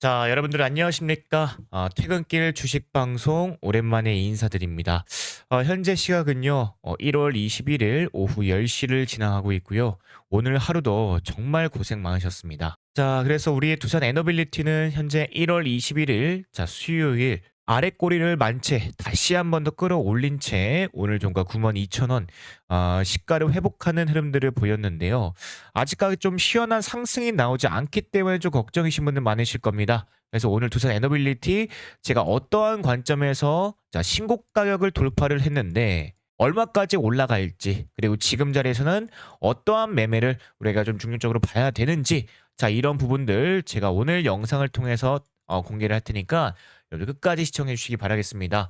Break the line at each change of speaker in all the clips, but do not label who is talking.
자, 여러분들 안녕하십니까? 아, 퇴근길 주식 방송 오랜만에 인사드립니다. 어, 현재 시각은요, 어, 1월 21일 오후 10시를 지나가고 있고요. 오늘 하루도 정말 고생 많으셨습니다. 자, 그래서 우리의 두산 에너빌리티는 현재 1월 21일, 자, 수요일 아래 꼬리를 만 채 다시 한 번 더 끌어올린 채 오늘 종가 92,000원 아, 시가를 회복하는 흐름들을 보였는데요. 아직까지 좀 시원한 상승이 나오지 않기 때문에 좀 걱정이신 분들 많으실 겁니다. 그래서 오늘 두산 에너빌리티 제가 어떠한 관점에서 자, 신고 가격을 돌파를 했는데 얼마까지 올라갈지 그리고 지금 자리에서는 어떠한 매매를 우리가 좀 중점적으로 봐야 되는지 자 이런 부분들 제가 오늘 영상을 통해서 어, 공개를 할 테니까 여러분 끝까지 시청해 주시기 바라겠습니다.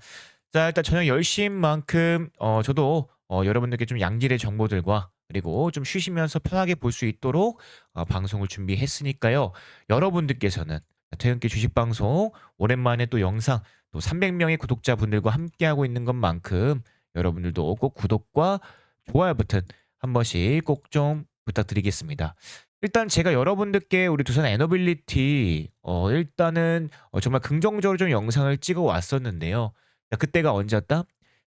자 일단 저녁 10시인 만큼 어, 저도 어, 여러분들께 좀 양질의 정보들과 그리고 좀 쉬시면서 편하게 볼 수 있도록 어, 방송을 준비했으니까요. 여러분들께서는 퇴근길 주식 방송 오랜만에 또 영상 또 300명의 구독자분들과 함께하고 있는 것만큼 여러분들도 꼭 구독과 좋아요 버튼 한 번씩 꼭 좀 부탁드리겠습니다. 일단 제가 여러분들께 우리 두산 에너빌리티 어 일단은 어 정말 긍정적으로 좀 영상을 찍어 왔었는데요. 자, 그때가 언제였다?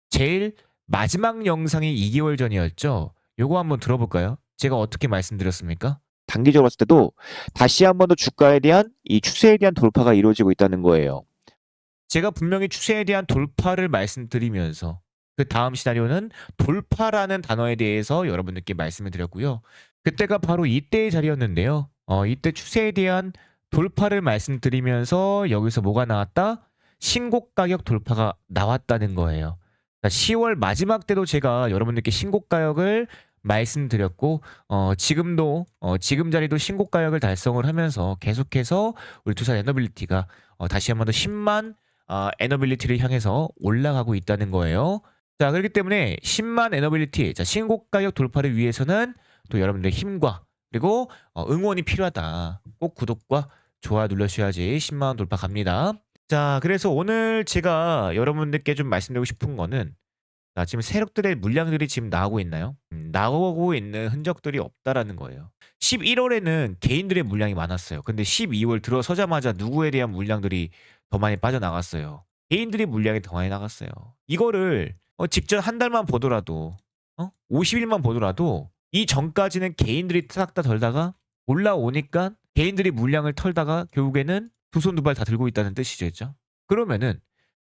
제일 마지막 영상이 2개월 전이었죠. 요거 한번 들어볼까요? 제가 어떻게 말씀드렸습니까?
단기적으로 봤을 때도 다시 한 번 더 주가에 대한 이 추세에 대한 돌파가 이루어지고 있다는 거예요.
제가 분명히 추세에 대한 돌파를 말씀드리면서 그 다음 시나리오는 돌파라는 단어에 대해서 여러분들께 말씀을 드렸고요. 그때가 바로 이때의 자리였는데요. 어, 이때 추세에 대한 돌파를 말씀드리면서 여기서 뭐가 나왔다? 신고 가격 돌파가 나왔다는 거예요. 10월 마지막 때도 제가 여러분들께 신고 가격을 말씀드렸고 어, 지금도 어, 지금 자리도 신고 가격을 달성을 하면서 계속해서 우리 두산 에너빌리티가 어, 다시 한번 더 10만 어, 에너빌리티를 향해서 올라가고 있다는 거예요. 자 그렇기 때문에 10만 에너빌리티 자 신고 가격 돌파를 위해서는 또 여러분들의 힘과 그리고 어, 응원이 필요하다. 꼭 구독과 좋아요 눌러주셔야지 10만 원 돌파 갑니다. 자 그래서 오늘 제가 여러분들께 좀 말씀드리고 싶은 거는 자, 지금 세력들의 물량들이 지금 나오고 있나요? 음, 나오고 있는 흔적들이 없다라는 거예요. 11월에는 개인들의 물량이 많았어요. 근데 12월 들어서자마자 누구에 대한 물량들이 더 많이 빠져나갔어요. 개인들의 물량이 더 많이 나갔어요. 이거를 어, 직전 한 달만 보더라도 어? 50일만 보더라도 이 전까지는 개인들이 싹 다 덜다가 올라오니까 개인들이 물량을 털다가 결국에는 두 손 두 발 다 들고 있다는 뜻이죠. 그러면은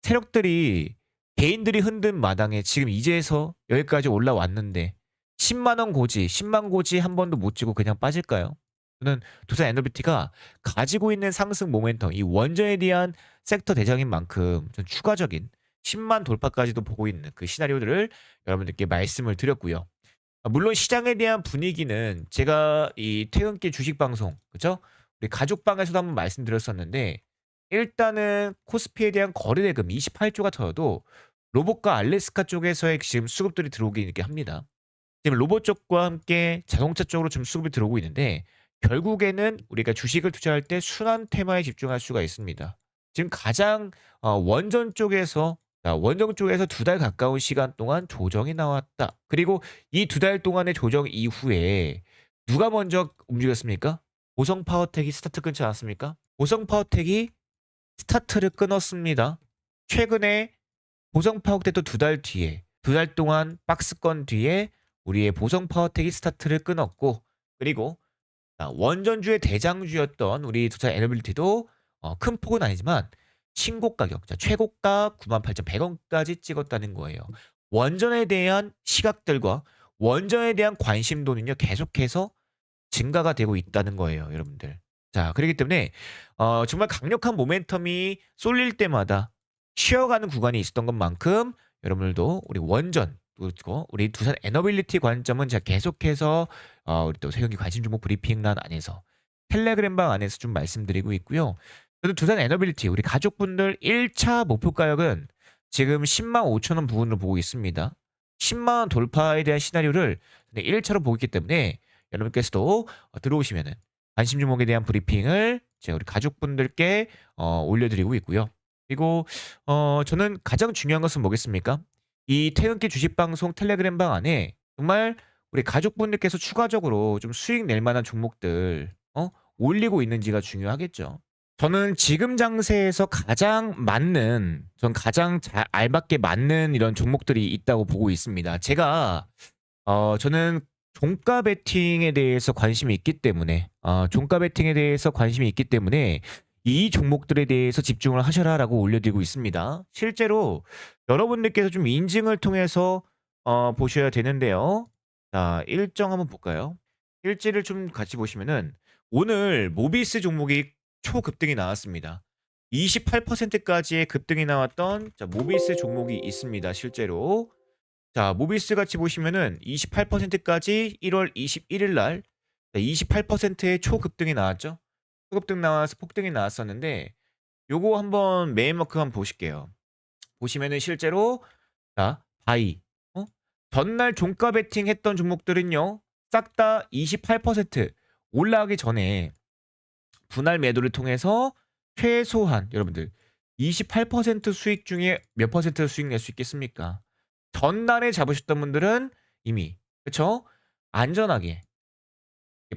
세력들이 개인들이 흔든 마당에 지금 이제서 여기까지 올라왔는데 10만 원 고지, 10만 고지 한 번도 못 지고 그냥 빠질까요? 저는 두산 에너비티가 가지고 있는 상승 모멘텀, 이 원전에 대한 섹터 대장인 만큼 좀 추가적인 10만 돌파까지도 보고 있는 그 시나리오들을 여러분들께 말씀을 드렸고요. 아, 물론 시장에 대한 분위기는 제가 이 퇴근길 주식 방송, 그죠? 우리 가족방에서도 한번 말씀드렸었는데 일단은 코스피에 대한 거래 대금 28조가 터여도 로봇과 알래스카 쪽에서의 지금 수급들이 들어오기 이렇게 합니다. 지금 로봇 쪽과 함께 자동차 쪽으로 지금 수급이 들어오고 있는데 결국에는 우리가 주식을 투자할 때 순환 테마에 집중할 수가 있습니다. 지금 가장 어, 원전 쪽에서 자, 원전 쪽에서 두 달 가까운 시간 동안 조정이 나왔다. 그리고 이 두 달 동안의 조정 이후에 누가 먼저 움직였습니까? 보성 파워텍이 스타트 끊지 않았습니까? 보성 파워텍이 스타트를 끊었습니다. 최근에 보성 파워텍 도 두 달 뒤에 두 달 동안 박스권 뒤에 우리의 보성 파워텍이 스타트를 끊었고 그리고 자, 원전주의 대장주였던 우리 두산 에너빌리티도 어, 큰 폭은 아니지만 신고 가 격, 자, 최고가 98,100원까지 찍었다는 거예요. 원전에 대한 시각들과 원전에 대한 관심도는요 계속해서 증가가 되고 있다는 거예요, 여러분들. 자, 그렇기 때문에 어, 정말 강력한 모멘텀이 쏠릴 때마다 쉬어가는 구간이 있었던 것만큼 여러분들도 우리 원전 그리고 우리 두산 에너빌리티 관점은 제가 계속해서 어, 우리 또 세경기 관심 종목 브리핑란 안에서 텔레그램 방 안에서 좀 말씀드리고 있고요. 저도 두산 에너빌리티 우리 가족분들 1차 목표 가격은 지금 10만 5천 원 부분으로 보고 있습니다. 10만 원 돌파에 대한 시나리오를 1차로 보고 있기 때문에 여러분께서도 어, 들어오시면은 관심 종목에 대한 브리핑을 제가 우리 가족분들께 어, 올려드리고 있고요. 그리고 어, 저는 가장 중요한 것은 뭐겠습니까? 이 퇴근길 주식 방송 텔레그램방 안에 정말 우리 가족분들께서 추가적으로 좀 수익 낼 만한 종목들 어? 올리고 있는지가 중요하겠죠. 저는 지금 장세에서 가장 맞는 전 가장 잘 알맞게 맞는 이런 종목들이 있다고 보고 있습니다. 제가 어 저는 종가 베팅에 대해서 관심이 있기 때문에 어 종가 베팅에 대해서 관심이 있기 때문에 이 종목들에 대해서 집중을 하셔라라고 올려드리고 있습니다. 실제로 여러분들께서 좀 인증을 통해서 어 보셔야 되는데요. 자, 일정 한번 볼까요? 일지를 좀 같이 보시면은 오늘 모비스 종목이 초급등이 나왔습니다. 28%까지의 급등이 나왔던 자, 모비스 종목이 있습니다. 실제로. 자, 모비스 같이 보시면은 28%까지 1월 21일 날 28%의 초급등이 나왔죠. 초급등 나와서 폭등이 나왔었는데 요거 한번 메인마크 한번 보실게요. 보시면은 실제로 자, 바이 어? 전날 종가 베팅 했던 종목들은요. 싹 다 28% 올라가기 전에 분할 매도를 통해서 최소한 여러분들 28% 수익 중에 몇 퍼센트 수익 낼 수 있겠습니까? 전날에 잡으셨던 분들은 이미 그쵸? 안전하게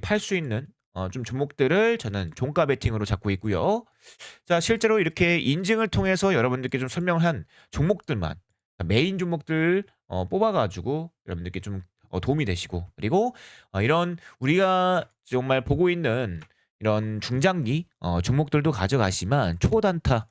팔 수 있는 어, 좀 종목들을 저는 종가 베팅으로 잡고 있고요. 자 실제로 이렇게 인증을 통해서 여러분들께 좀 설명을 한 종목들만 메인 종목들 어, 뽑아가지고 여러분들께 좀 어, 도움이 되시고 그리고 어, 이런 우리가 정말 보고 있는 이런 중장기 어, 종목들도 가져가시만 초단타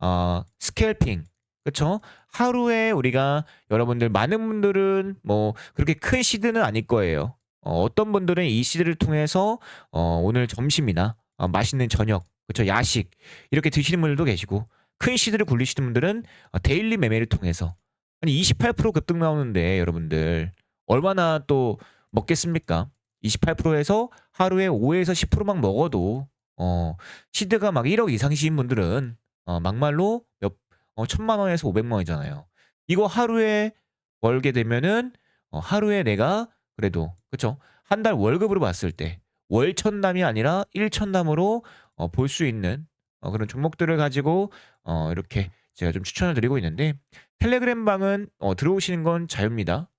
어, 스캘핑 그쵸? 하루에 우리가 여러분들 많은 분들은 뭐 그렇게 큰 시드는 아닐 거예요. 어, 어떤 분들은 이 시드를 통해서 어, 오늘 점심이나 어, 맛있는 저녁 그쵸? 야식 이렇게 드시는 분들도 계시고 큰 시드를 굴리시는 분들은 어, 데일리 매매를 통해서 아니 28% 급등 나오는데 여러분들 얼마나 또 먹겠습니까? 28%에서 하루에 5에서 10%만 먹어도 어 시드가 막 1억 이상이신 분들은 어 막말로 몇 어, 천만 원에서 500만 원이잖아요. 이거 하루에 벌게 되면은 어, 하루에 내가 그래도 그쵸? 한 달 월급으로 봤을 때 월천남이 아니라 일천남으로 어, 볼 수 있는 어, 그런 종목들을 가지고 어, 이렇게 제가 좀 추천을 드리고 있는데 텔레그램 방은 어, 들어오시는 건 자유입니다.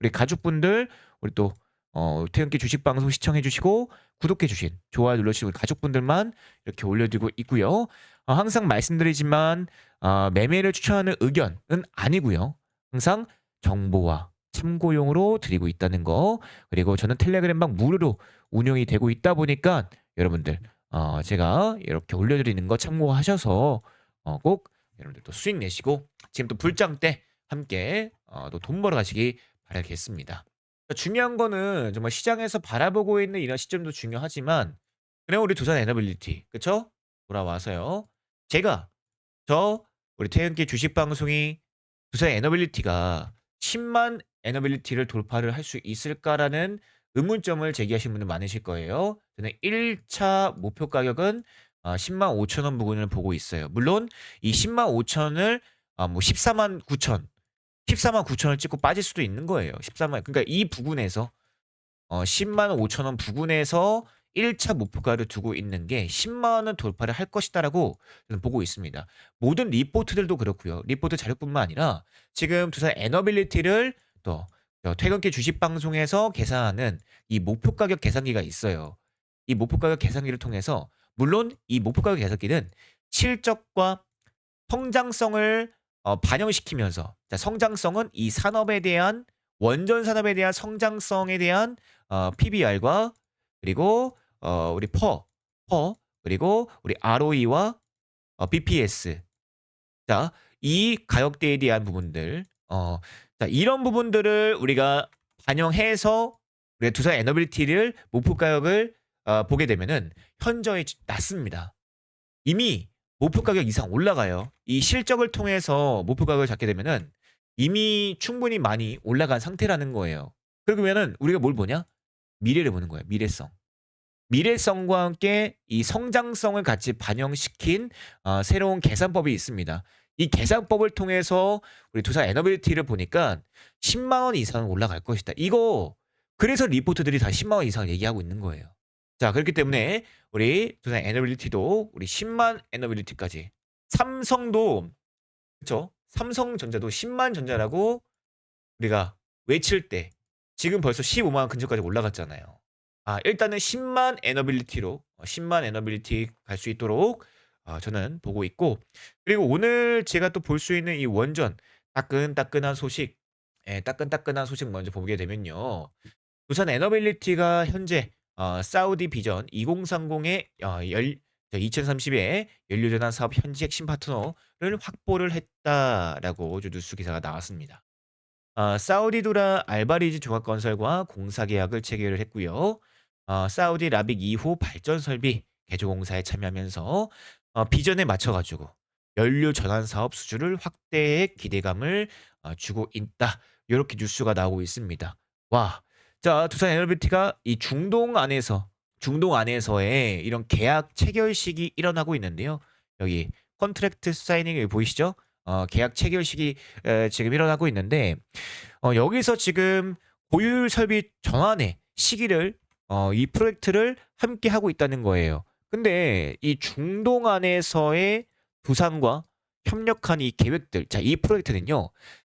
우리 가족분들 우리 또 어, 태연기 주식 방송 시청해 주시고 구독해 주신 좋아요 눌러 주신 우리 가족분들만 이렇게 올려 드리고 있고요. 어, 항상 말씀드리지만 어, 매매를 추천하는 의견은 아니고요. 항상 정보와 참고용으로 드리고 있다는 거 그리고 저는 텔레그램방 무료로 운영이 되고 있다 보니까 여러분들 어, 제가 이렇게 올려 드리는 거 참고하셔서 어, 꼭 여러분들 또 수익 내시고 지금 또 불장 때 함께 어, 또 돈 벌어 가시기 바라겠습니다. 중요한 거는 정말 시장에서 바라보고 있는 이런 시점도 중요하지만 그냥 우리 두산 에너빌리티 그쵸? 돌아와서요. 제가 저 우리 태연기 주식 방송이 두산 에너빌리티가 10만 에너빌리티를 돌파를 할 수 있을까라는 의문점을 제기하신 분들 많으실 거예요. 저는 1차 목표 가격은 어, 10만 5천 원 부근을 보고 있어요. 물론 이 10만 5천을 아, 뭐 14만 9천 14만 9천을 찍고 빠질 수도 있는 거예요. 14만 그러니까 이 부근에서 어 10만 5천 원 부근에서 1차 목표가를 두고 있는 게 10만 원 돌파를 할 것이다라고 저는 보고 있습니다. 모든 리포트들도 그렇고요. 리포트 자료뿐만 아니라 지금 두산 에너빌리티를 또 어, 퇴근길 주식 방송에서 계산하는 이 목표 가격 계산기가 있어요. 이 목표 가격 계산기를 통해서 물론 이 목표 가격 계산기는 실적과 성장성을 어, 반영시키면서 자, 성장성은 이 산업에 대한 원전 산업에 대한 성장성에 대한 어, PBR과 그리고 어, 우리 퍼, 퍼 그리고 우리 ROE와 어, BPS 자, 이 가격대에 대한 부분들 어, 자, 이런 부분들을 우리가 반영해서 우리 두산 에너빌리티를 목표 가격을 어, 보게 되면은 현저히 낮습니다. 이미 목표 가격 이상 올라가요. 이 실적을 통해서 목표 가격을 잡게 되면은 이미 충분히 많이 올라간 상태라는 거예요. 그러면은 우리가 뭘 보냐? 미래를 보는 거예요. 미래성. 미래성과 함께 이 성장성을 같이 반영시킨 어, 새로운 계산법이 있습니다. 이 계산법을 통해서 우리 두산 에너빌리티를 보니까 10만 원 이상은 올라갈 것이다. 이거 그래서 리포트들이 다 10만 원 이상 얘기하고 있는 거예요. 자, 그렇기 때문에 우리 두산 에너빌리티도 우리 10만 에너빌리티까지 삼성도 그렇죠? 삼성전자도 10만 전자라고 우리가 외칠 때 지금 벌써 15만 원 근처까지 올라갔잖아요. 아, 일단은 10만 에너빌리티로 10만 에너빌리티 갈 수 있도록 어, 저는 보고 있고 그리고 오늘 제가 또 볼 수 있는 이 원전 따끈따끈한 소식, 예, 따끈따끈한 소식 먼저 보게 되면요. 두산 에너빌리티가 현재 어, 사우디 비전 2030의 어, 열 2030의 연료전환 사업 현지 핵심 파트너를 확보를 했다라고 저 뉴스 기사가 나왔습니다. 어, 사우디두라 알바리즈 종합건설과 공사 계약을 체결을 했고요. 어, 사우디 라빅 2호 발전 설비 개조 공사에 참여하면서 어, 비전에 맞춰가지고 연료 전환 사업 수주를 확대해 기대감을 어, 주고 있다. 이렇게 뉴스가 나오고 있습니다. 와, 자 두산 에너비티가 이 중동 안에서 중동 안에서의 이런 계약 체결식이 일어나고 있는데요. 여기 컨트랙트 사이닝 여기 보이시죠? 어, 계약 체결식이 에, 지금 일어나고 있는데 어, 여기서 지금 고율 설비 전환의 시기를 어, 이 프로젝트를 함께 하고 있다는 거예요. 근데 이 중동 안에서의 두산과 협력한 이 계획들, 자, 이 프로젝트는요,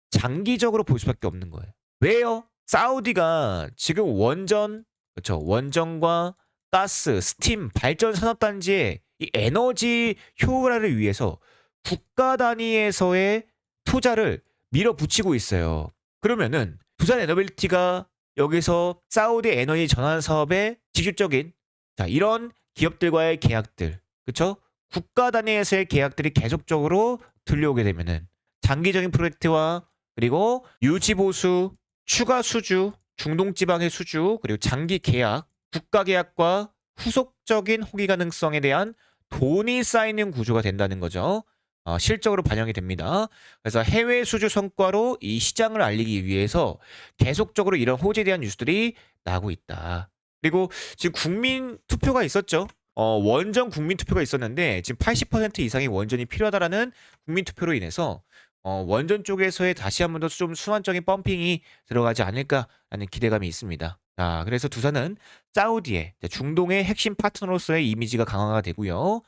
장기적으로 볼 수밖에 없는 거예요. 왜요? 사우디가 지금 원전, 그렇죠, 원전과 가스, 스팀, 발전 산업단지의 이 에너지 효율화를 위해서 국가 단위에서의 투자를 밀어붙이고 있어요. 그러면은 두산 에너빌티가 여기서 사우디 에너지 전환 사업의 직접적인 자 이런 기업들과의 계약들 그쵸 국가 단위에서의 계약들이 계속적으로 들려오게 되면은 장기적인 프로젝트와 그리고 유지 보수 추가 수주 중동 지방의 수주 그리고 장기 계약 국가 계약과 후속적인 호기 가능성에 대한 돈이 쌓이는 구조가 된다는 거죠. 어, 실적으로 반영이 됩니다. 그래서 해외 수주 성과로 이 시장을 알리기 위해서 계속적으로 이런 호재에 대한 뉴스들이 나오고 있다. 그리고 지금 국민 투표가 있었죠. 어, 원전 국민 투표가 있었는데 지금 80% 이상의 원전이 필요하다라는 국민 투표로 인해서 어, 원전 쪽에서의 다시 한 번 더좀 순환적인 펌핑이 들어가지 않을까라는 기대감이 있습니다. 자, 그래서 두산은 사우디의 중동의 핵심 파트너로서의 이미지가 강화가 되고요.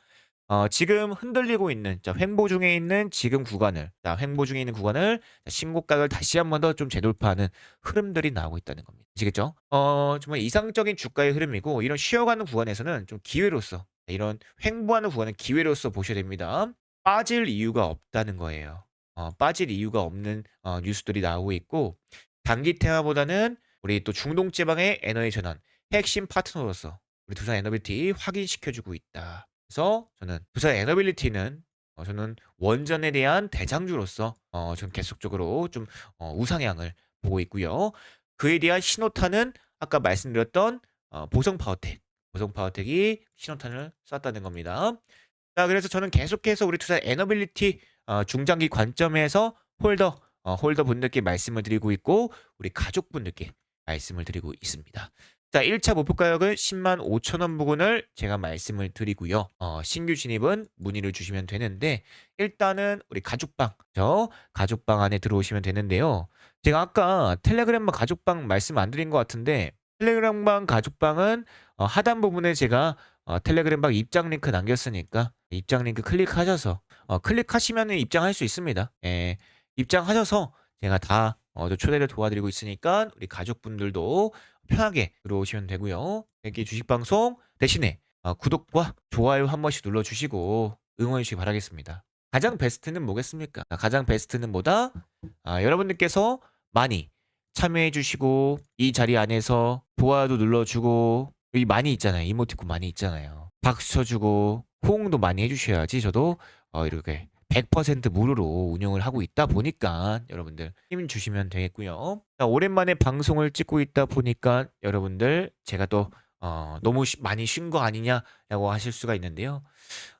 어, 지금 흔들리고 있는 자, 횡보 중에 있는 지금 구간을 자, 횡보 중에 있는 구간을 자, 신고가를 다시 한 번 더 좀 재돌파하는 흐름들이 나오고 있다는 겁니다. 아시겠죠? 어, 정말 이상적인 주가의 흐름이고 이런 쉬어가는 구간에서는 좀 기회로서 이런 횡보하는 구간은 기회로서 보셔야 됩니다. 빠질 이유가 없다는 거예요. 어, 빠질 이유가 없는 어, 뉴스들이 나오고 있고 단기 테마보다는 우리 또 중동 지방의 에너지 전환 핵심 파트너로서 우리 두산 에너비티 확인시켜주고 있다. 그래서 저는 두산 에너빌리티는 어, 저는 원전에 대한 대장주로서 어, 좀 계속적으로 좀 어, 우상향을 보고 있고요. 그에 대한 신호탄은 아까 말씀드렸던 어, 보성 파워텍, 보성 파워텍이 신호탄을 쐈다는 겁니다. 자, 그래서 저는 계속해서 우리 투자 에너빌리티 어, 중장기 관점에서 홀더 어, 홀더 분들께 말씀을 드리고 있고 우리 가족분들께 말씀을 드리고 있습니다. 자, 1차 목표 가격은 10만 5천 원 부근을 제가 말씀을 드리고요. 어, 신규 진입은 문의를 주시면 되는데 일단은 우리 가족방, 저 가족방 안에 들어오시면 되는데요. 제가 아까 텔레그램방 가족방 말씀 안 드린 것 같은데 텔레그램방 가족방은 어, 하단 부분에 제가 어, 텔레그램방 입장 링크 남겼으니까 입장 링크 클릭하셔서 어, 클릭하시면 입장할 수 있습니다. 예, 입장하셔서 제가 다 어, 또 초대를 도와드리고 있으니까 우리 가족분들도 편하게 들어오시면 되고요. 여기 주식방송 대신에 어, 구독과 좋아요 한 번씩 눌러주시고 응원해 주시기 바라겠습니다. 가장 베스트는 뭐겠습니까? 아, 가장 베스트는 뭐다? 아, 여러분들께서 많이 참여해 주시고 이 자리 안에서 좋아요도 눌러주고 여기 많이 있잖아요. 이모티콘 많이 있잖아요. 박수 쳐주고 호응도 많이 해주셔야지 저도 어, 이렇게 100% 무료로 운영을 하고 있다 보니까 여러분들 힘 주시면 되겠고요. 자, 오랜만에 방송을 찍고 있다 보니까 여러분들 제가 또 어, 너무 쉬- 많이 쉰 거 아니냐라고 하실 수가 있는데요.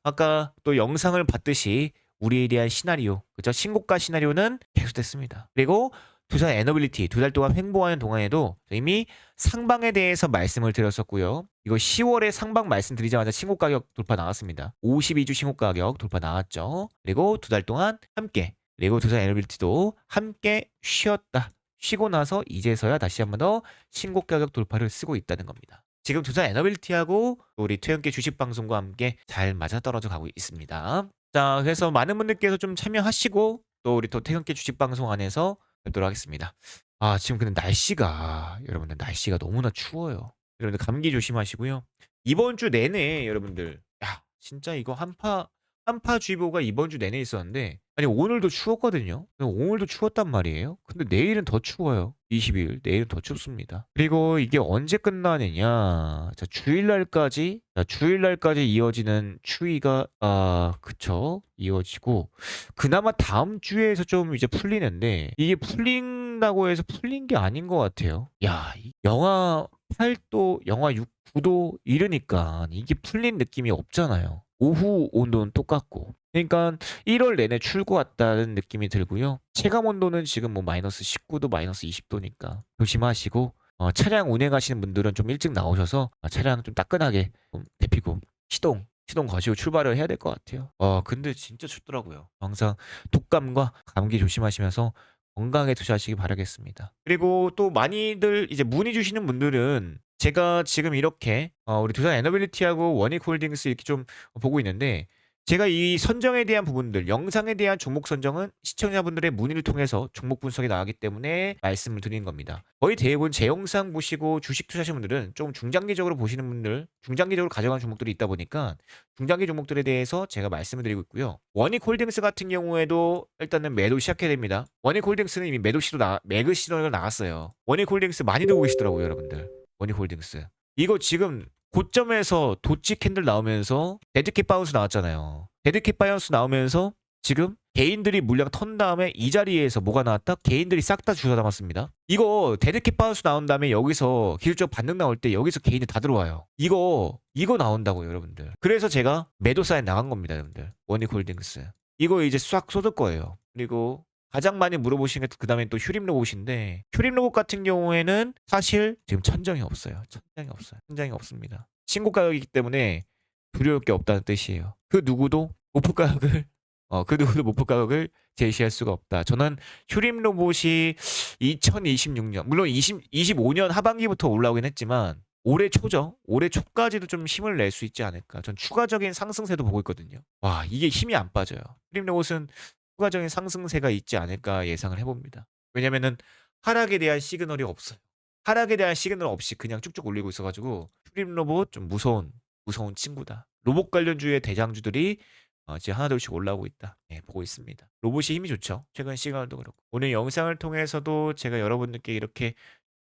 아까 또 영상을 봤듯이 우리에 대한 시나리오, 그죠? 신고가 시나리오는 계속됐습니다. 그리고 두산 에너빌리티 두 달 동안 횡보하는 동안에도 이미 상방에 대해서 말씀을 드렸었고요. 이거 10월에 상방 말씀드리자마자 신고 가격 돌파 나왔습니다. 52주 신고 가격 돌파 나왔죠. 그리고 두 달 동안 함께 그리고 두산 에너빌리티도 함께 쉬었다. 쉬고 나서 이제서야 다시 한번 더 신고 가격 돌파를 쓰고 있다는 겁니다. 지금 두산 에너빌리티하고 우리 퇴연계 주식 방송과 함께 잘 맞아 떨어져 가고 있습니다. 자, 그래서 많은 분들께서 좀 참여하시고 또 우리 또 퇴연계 주식 방송 안에서 뵙도록 하겠습니다. 아, 지금 근데 날씨가 여러분들 날씨가 너무나 추워요. 여러분들 감기 조심하시고요. 이번 주 내내 여러분들 야, 진짜 이거 한파 한파주의보가 이번 주 내내 있었는데 아니 오늘도 추웠거든요. 오늘도 추웠단 말이에요. 근데 내일은 더 추워요. 20일 내일은 더 춥습니다. 그리고 이게 언제 끝나느냐? 자 주일날까지 자 주일날까지 이어지는 추위가 아 그쵸 이어지고 그나마 다음 주에서 좀 이제 풀리는데 이게 풀린다고 해서 풀린 게 아닌 것 같아요. 야이 영하 8도, 영하 6, 9도 이러니까 이게 풀린 느낌이 없잖아요. 오후 온도는 똑같고. 그러니까 1월 내내 출고 왔다는 느낌이 들고요. 체감 온도는 지금 뭐 마이너스 19도, 마이너스 20도니까 조심하시고 어, 차량 운행하시는 분들은 좀 일찍 나오셔서 아, 차량 좀 따끈하게 좀 데피고 시동 시동 거시고 출발을 해야 될 것 같아요. 어 근데 진짜 춥더라고요. 항상 독감과 감기 조심하시면서 건강에 투자하시기 바라겠습니다. 그리고 또 많이들 이제 문의 주시는 분들은 제가 지금 이렇게 어, 우리 두산 에너빌리티하고 원익홀딩스 이렇게 좀 보고 있는데 제가 이 선정에 대한 부분들, 영상에 대한 종목 선정은 시청자분들의 문의를 통해서 종목 분석이 나가기 때문에 말씀을 드리는 겁니다. 거의 대부분 제 영상 보시고 주식 투자하시는 분들은 좀 중장기적으로 보시는 분들, 중장기적으로 가져가는 종목들이 있다 보니까 중장기 종목들에 대해서 제가 말씀을 드리고 있고요. 원익 홀딩스 같은 경우에도 일단은 매도 시작해야 됩니다. 원익 홀딩스는 이미 매도 시도 나, 매그 시도가 나갔어요. 원익 홀딩스 많이 들고 계시더라고요, 여러분들. 원익 홀딩스. 이거 지금 고점에서 도치 캔들 나오면서 데드캣 바운스 나왔잖아요. 데드캣 바운스 나오면서 지금 개인들이 물량 턴 다음에 이 자리에서 뭐가 나왔다? 개인들이 싹 다 주워 담았습니다. 이거 데드캣 바운스 나온 다음에 여기서 기술적 반등 나올 때 여기서 개인들 다 들어와요. 이거 이거 나온다고요, 여러분들. 그래서 제가 매도 사인 나간 겁니다, 여러분들. 원익홀딩스. 이거 이제 싹 쏟을 거예요. 그리고 가장 많이 물어보시는 게 그 다음에 또 휴림 로봇인데 휴림 로봇 같은 경우에는 사실 지금 천정이 없어요. 천장이 없어요. 천장이 없습니다. 신고 가격이기 때문에 두려울 게 없다는 뜻이에요. 그 누구도 목표 가격을 어, 그 누구도 목표 가격을 제시할 수가 없다. 저는 휴림 로봇이 2026년 물론 20, 25년 하반기부터 올라오긴 했지만 올해 초죠. 올해 초까지도 좀 힘을 낼 수 있지 않을까. 전 추가적인 상승세도 보고 있거든요. 와 이게 힘이 안 빠져요. 휴림 로봇은 추가적인 상승세가 있지 않을까 예상을 해봅니다. 왜냐면은 하락에 대한 시그널이 없어요. 하락에 대한 시그널 없이 그냥 쭉쭉 올리고 있어가지고 휴림 로봇 좀 무서운 무서운 친구다. 로봇 관련주의 대장주들이 어, 지금 하나둘씩 올라오고 있다. 네, 보고 있습니다. 로봇이 힘이 좋죠. 최근 시그널도 그렇고 오늘 영상을 통해서도 제가 여러분들께 이렇게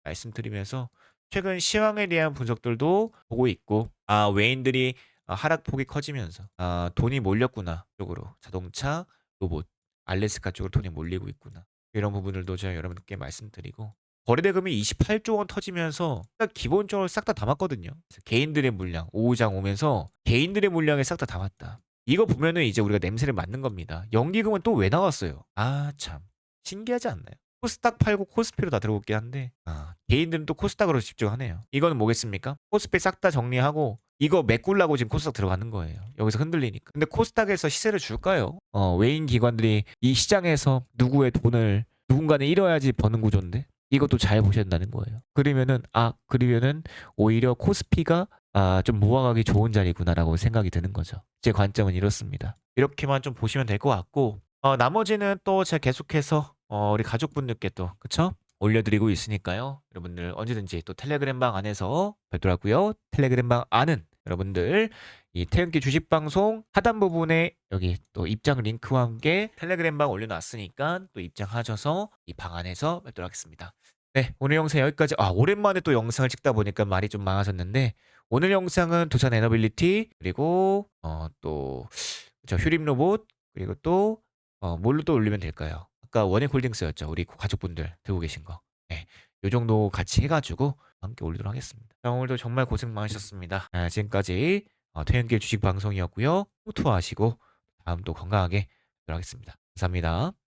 말씀드리면서 최근 시황에 대한 분석들도 보고 있고 아 외인들이 아, 하락폭이 커지면서 아 돈이 몰렸구나 쪽으로 자동차 로봇 알래스카 쪽으로 돈이 몰리고 있구나. 이런 부분들도 제가 여러분께 말씀드리고 거래대금이 28조 원 터지면서 딱 기본적으로 싹 다 담았거든요. 개인들의 물량 5장 오면서 개인들의 물량에 싹 다 담았다. 이거 보면은 이제 우리가 냄새를 맡는 겁니다. 연기금은 또 왜 나왔어요? 아 참 신기하지 않나요? 코스닥 팔고 코스피로 다 들어올게 한데 아, 개인들은 또 코스닥으로 집중하네요. 이거는 뭐겠습니까? 코스피 싹 다 정리하고 이거 메꾸려고 지금 코스닥 들어가는 거예요. 여기서 흔들리니까. 근데 코스닥에서 시세를 줄까요? 어, 외인 기관들이 이 시장에서 누구의 돈을 누군가는 잃어야지 버는 구조인데 이것도 잘 보셔야 된다는 거예요. 그러면은 아 그러면은 오히려 코스피가 아, 좀 모아가기 좋은 자리구나라고 생각이 드는 거죠. 제 관점은 이렇습니다. 이렇게만 좀 보시면 될 것 같고 어, 나머지는 또 제가 계속해서 어, 우리 가족분들께 또 그쵸? 올려드리고 있으니까요. 여러분들 언제든지 또 텔레그램 방 안에서 뵙더라고요. 텔레그램 방 안은 여러분들 이 태연기 주식 방송 하단 부분에 여기 또 입장 링크와 함께 텔레그램 방 올려놨으니까 또 입장하셔서 이 방 안에서 뵙도록 하겠습니다. 네, 오늘 영상 여기까지. 아, 오랜만에 또 영상을 찍다 보니까 말이 좀 많아졌는데 오늘 영상은 두산 에너빌리티 그리고 어, 또저 휴림 로봇 그리고 또 어, 뭘로 또 올리면 될까요? 아까 원익홀딩스였죠. 우리 가족분들 들고 계신 거. 네, 요 정도 같이 해가지고 함께 올리도록 하겠습니다. 자, 오늘도 정말 고생 많으셨습니다. 아, 지금까지 어, 퇴근길 주식 방송이었고요. 투투하시고 다음 또 건강하게 뵙도록 하겠습니다. 감사합니다.